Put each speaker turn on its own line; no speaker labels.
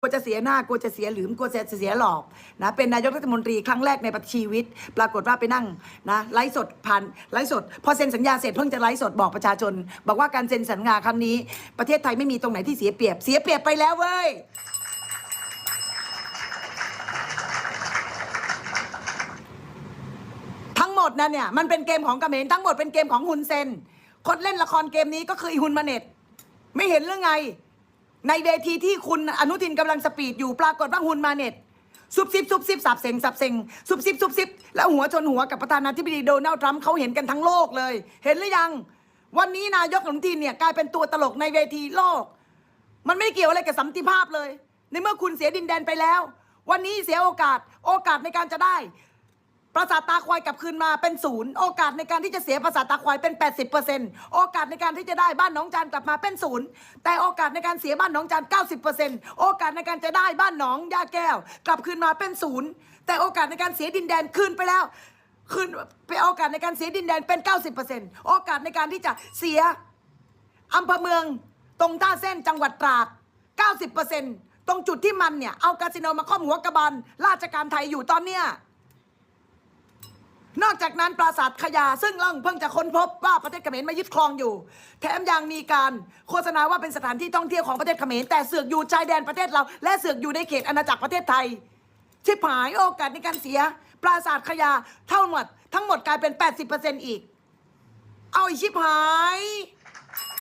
กลัวจะเสียหน้ากลัวจะเสียหลืมกลัวจะเสียหลอกนะเป็นนายกรัฐมนตรีครั้งแรกในปชีวิต ปรากฏว่าไปนั่งนะไลฟ์สดผ่านไลฟ์สด พอเซ็นสัญญาเสร็จเพิ่งจะไลฟ์สดบอกประชาชน บอกว่าการเซ็นสัญญาครั้งนี้ ประเทศไทยไม่มีตรงไหนที่เสียเปรียบ เสียเปรียบไปแล้วเว้ยทั้งหมดนั่นเนี่ยมันเป็นเกมของกเมรทั้งหมดเป็นเกมของฮุนเซนคนเล่นละครเกมนี้ก็คืออีฮุนมาเน็ตไม่เห็นเรื่องไง ในเวทีที่คุณอนุทินกำลังสปีดอยู่ปรากฏว่าฮุนมาเน็ตซุบซิบซุบซิบสับเซงสับเซงซุบซิบซุบซิบแล้วหัวชนหัวกับประธานาธิบดีโดนัลด์ทรัมป์เขาเห็นกันทั้งโลกเลย เห็นหรือยัง วันนี้นายกอนุทินเนี่ยกลายเป็นตัวตลกในเวทีโลก มันไม่ได้เกี่ยวอะไรกับสันติภาพเลย ในเมื่อคุณเสียดินแดนไปแล้ว วันนี้เสียโอกาสโอกาสในการจะได้ ประสาทตาควายกลับคืนมาเป็นศูนย์โอกาสในการที่จะเสียประสาทตาควายเป็น 80%โอกาสในการที่จะได้บ้านหนองจานกลับมาเป็นศูนย์แต่โอกาสในการเสียบ้านหนองจาน90%โอกาสในการจะได้บ้านหนองยาแก้ว กลับคืนมาเป็นศูนย์แต่โอกาสในการเสียดินแดนคืนไปแล้วคืนไปโอกาสในการเสียดินแดนเป็น 90%โอกาสในการที่จะเสียอำเภอเมืองตรงท่าเส้นจังหวัดตราด 90%ตรงจุดที่มันเนี่ย เอาคาสิโนมาครอบหัวกระบาลราชการไทยอยู่ตอนเนี้ย นอกจากนั้นปราสาทขยาซึ่งเราเพิ่งจะค้นพบว่าประเทศเขมรมายึดครองอยู่ แถมยังมีการโฆษณาว่าเป็นสถานที่ท่องเที่ยวของประเทศเขมรแต่เสือกอยู่ชายแดนประเทศเรา และเสือกอยู่ในเขตอาณาจักรประเทศไทย ชิบหายโอกาสในการเสีย ปราสาทขยาเท่าหมด ทั้งหมดกลายเป็น 80%อีก เอาอีกชิบหาย